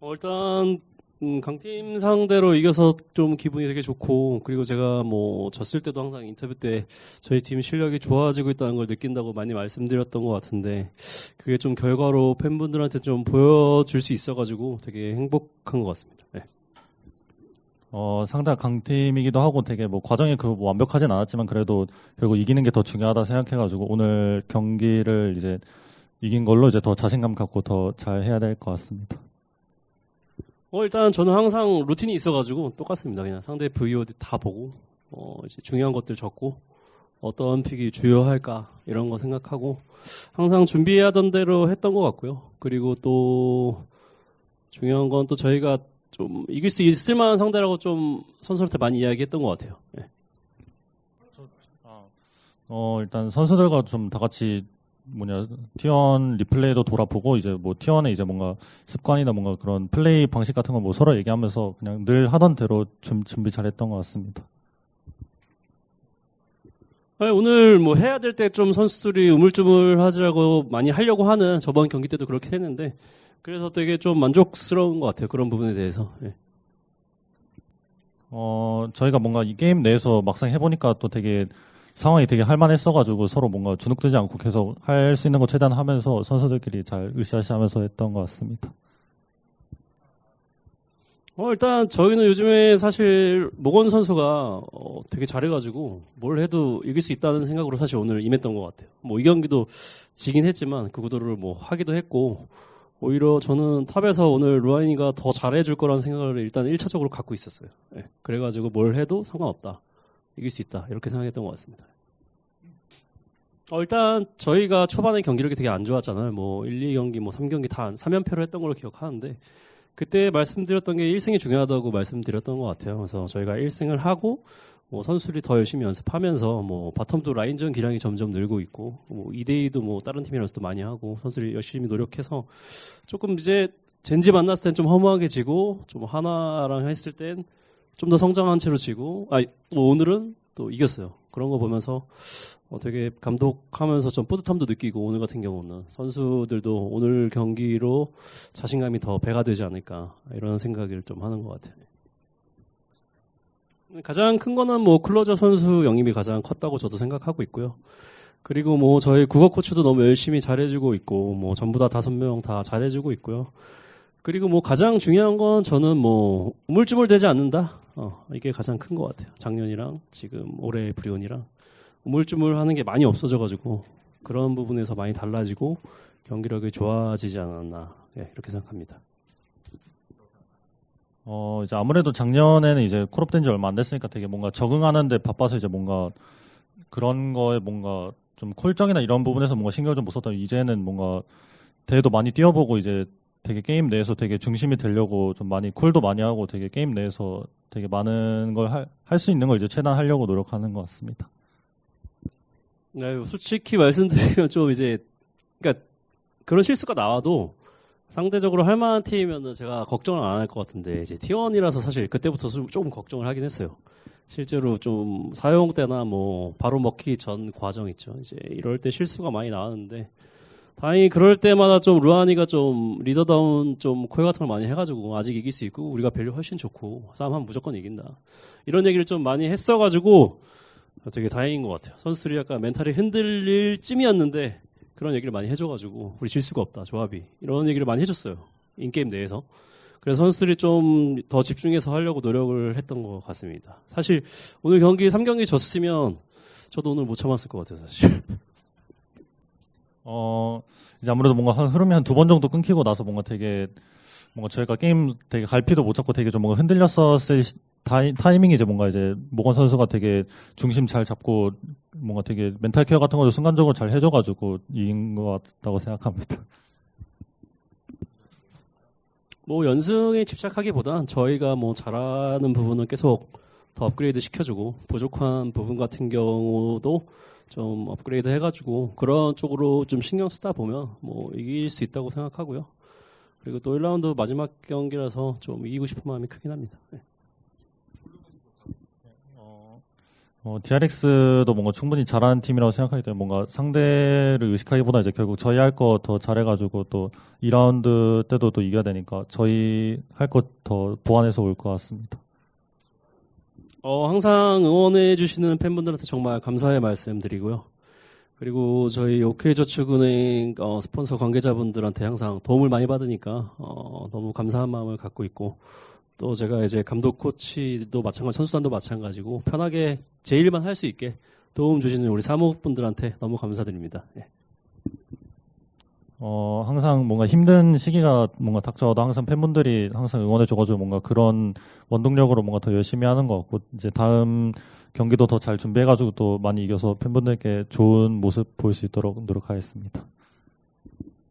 어, 일단 음, 강팀 상대로 이겨서 좀 기분이 되게 좋고 그리고 제가 뭐 졌을 때도 항상 인터뷰 때 저희 팀 실력이 좋아지고 있다는 걸 느낀다고 많이 말씀드렸던 것 같은데 그게 좀 결과로 팬분들한테 좀 보여줄 수 있어가지고 되게 행복한 것 같습니다. 네. 어, 상대가 강팀이기도 하고 되게 뭐 과정이 그 완벽하진 않았지만 그래도 결국 이기는 게 더 중요하다 생각해가지고 오늘 경기를 이제 이긴 걸로 이제 더 자신감 갖고 더 잘 해야 될 것 같습니다. 어, 일단 저는 항상 루틴이 있어가지고 똑같습니다. 그냥 상대 VOD 다 보고, 어, 이제 중요한 것들 적고, 어떤 픽이 주요할까, 이런 거 생각하고, 항상 준비하던 대로 했던 것 같고요. 그리고 또, 중요한 건 또 저희가 좀 이길 수 있을 만한 상대라고 좀 선수한테 많이 이야기했던 것 같아요. 예. 어, 일단 선수들과 좀 다 같이 뭐냐, T1 리플레이도 돌아보고 이제 뭐 T1의 이제 뭔가 습관이나 뭔가 그런 플레이 방식 같은 거뭐 서로 얘기하면서 그냥 늘 하던 대로 좀 준비 잘했던 것 같습니다. 아니, 오늘 뭐 해야 될 때 좀 선수들이 우물쭈물하지라고 많이 하려고 하는 저번 경기 때도 그렇게 했는데 그래서 되게 좀 만족스러운 것 같아요. 그런 부분에 대해서. 예. 어, 저희가 뭔가 이 게임 내에서 막상 해보니까 또 되게 상황이 되게 할만했어가지고 서로 뭔가 주눅들지 않고 계속 할 수 있는 거 최대한 하면서 선수들끼리 잘 으쌰으쌰 하면서 했던 것 같습니다. 어, 일단 저희는 요즘에 사실 모건 선수가 어, 되게 잘해가지고 뭘 해도 이길 수 있다는 생각으로 사실 오늘 임했던 것 같아요. 뭐 이 경기도 지긴 했지만 그 구도를 뭐 하기도 했고 오히려 저는 탑에서 오늘 루아인이가 더 잘해줄 거라는 생각을 일단 1차적으로 갖고 있었어요. 예, 그래가지고 뭘 해도 상관없다. 이길 수 있다. 이렇게 생각했던 것 같습니다. 어, 일단 저희가 초반에 경기력이 되게 안 좋았잖아요. 뭐 1, 2경기, 뭐 3경기 다 3연패로 했던 걸로 기억하는데 그때 말씀드렸던 게 1승이 중요하다고 말씀드렸던 것 같아요. 그래서 저희가 1승을 하고 뭐 선수들이 더 열심히 연습하면서 뭐 바텀도 라인전 기량이 점점 늘고 있고 뭐 2대2도 뭐 다른 팀이랑 연습도 많이 하고 선수들이 열심히 노력해서 조금 이제 젠지 만났을 땐 좀 허무하게 지고 좀 하나랑 했을 땐 좀 더 성장한 채로 지고 아 오늘은 또 이겼어요. 그런 거 보면서 어, 되게 감독하면서 좀 뿌듯함도 느끼고 오늘 같은 경우는 선수들도 오늘 경기로 자신감이 더 배가 되지 않을까 이런 생각을 좀 하는 것 같아요. 가장 큰 거는 뭐 클로저 선수 영입이 가장 컸다고 저도 생각하고 있고요. 그리고 뭐 저희 국어 코치도 너무 열심히 잘해주고 있고 뭐 전부 다 다섯 명 다 잘해주고 있고요. 그리고 뭐 가장 중요한 건 저는 뭐 우물쭈물 되지 않는다. 어, 이게 가장 큰 것 같아요. 작년이랑 지금 올해 브리온이랑 우물쭈물 하는 게 많이 없어져가지고 그런 부분에서 많이 달라지고 경기력이 좋아지지 않았나 예, 이렇게 생각합니다. 어, 이제 아무래도 작년에는 이제 콜업된 지 얼마 안 됐으니까 되게 뭔가 적응하는데 바빠서 이제 뭔가 그런 거에 뭔가 좀 콜정이나 이런 부분에서 뭔가 신경을 좀못 썼다면 이제는 뭔가 대회도 많이 뛰어보고 이제 되게 게임 내에서 되게 중심이 되려고 좀 많이 콜도 많이 하고 되게 게임 내에서 되게 많은 걸 할 수 있는 걸 이제 최대한 하려고 노력하는 것 같습니다. 네, 솔직히 말씀드리면 좀 이제 그러니까 그런 실수가 나와도 상대적으로 할 만한 팀이면은 제가 걱정을 안 할 것 같은데 이제 T1이라서 사실 그때부터 좀- 조금 걱정을 하긴 했어요. 실제로 좀 사용 때나 뭐 바로 먹기 전 과정 있죠. 이제 이럴 때 실수가 많이 나왔는데 다행히 그럴 때마다 좀 루아니가 좀 리더다운 좀 콜 같은 걸 많이 해가지고 아직 이길 수 있고 우리가 밸류 훨씬 좋고 싸움하면 무조건 이긴다. 이런 얘기를 좀 많이 했어가지고 되게 다행인 것 같아요. 선수들이 약간 멘탈이 흔들릴 쯤이었는데 그런 얘기를 많이 해줘가지고 우리 질 수가 없다 조합이 이런 얘기를 많이 해줬어요 인게임 내에서 그래서 선수들이 좀 더 집중해서 하려고 노력을 했던 것 같습니다 사실 오늘 경기 3경기 졌으면 저도 오늘 못 참았을 것 같아요 사실 어, 이제 아무래도 뭔가 한 흐름이 한 두 번 정도 끊기고 나서 뭔가 되게 뭔가 저희가 게임 되게 갈피도 못 잡고 되게 좀 뭔가 흔들렸었을 시- 타이, 타이밍이 이제 뭔가 이제 모건 선수가 되게 중심 잘 잡고 뭔가 되게 멘탈 케어 같은 것도 순간적으로 잘 해줘가지고 이긴 것 같다고 생각합니다. 뭐 연승에 집착하기보단 저희가 뭐 잘하는 부분은 계속 더 업그레이드 시켜주고 부족한 부분 같은 경우도 좀 업그레이드 해가지고 그런 쪽으로 좀 신경 쓰다 보면 뭐 이길 수 있다고 생각하고요. 그리고 또 1라운드 마지막 경기라서 좀 이기고 싶은 마음이 크긴 합니다. 네. 어, DRX도 뭔가 충분히 잘하는 팀이라고 생각하기 때문에 뭔가 상대를 의식하기보다 이제 결국 저희 할 거 더 잘해가지고 또 2라운드 때도 또 이겨야 되니까 저희 할거더 보완해서 올 것 같습니다. 어, 항상 응원해주시는 팬분들한테 정말 감사의 말씀 드리고요. 그리고 저희 OK저축은행 어, 스폰서 관계자분들한테 항상 도움을 많이 받으니까 어, 너무 감사한 마음을 갖고 있고 또 제가 이제 감독 코치도 마찬가지 선수단도 마찬가지고 편하게 제 일만 할 수 있게 도움 주시는 우리 사무분들한테 너무 감사드립니다. 예. 어, 항상 뭔가 힘든 시기가 뭔가 닥쳐도 항상 팬분들이 항상 응원해줘가지고 뭔가 그런 원동력으로 뭔가 더 열심히 하는 것 같고 이제 다음 경기도 더 잘 준비해가지고 또 많이 이겨서 팬분들께 좋은 모습 보일 수 있도록 노력하겠습니다.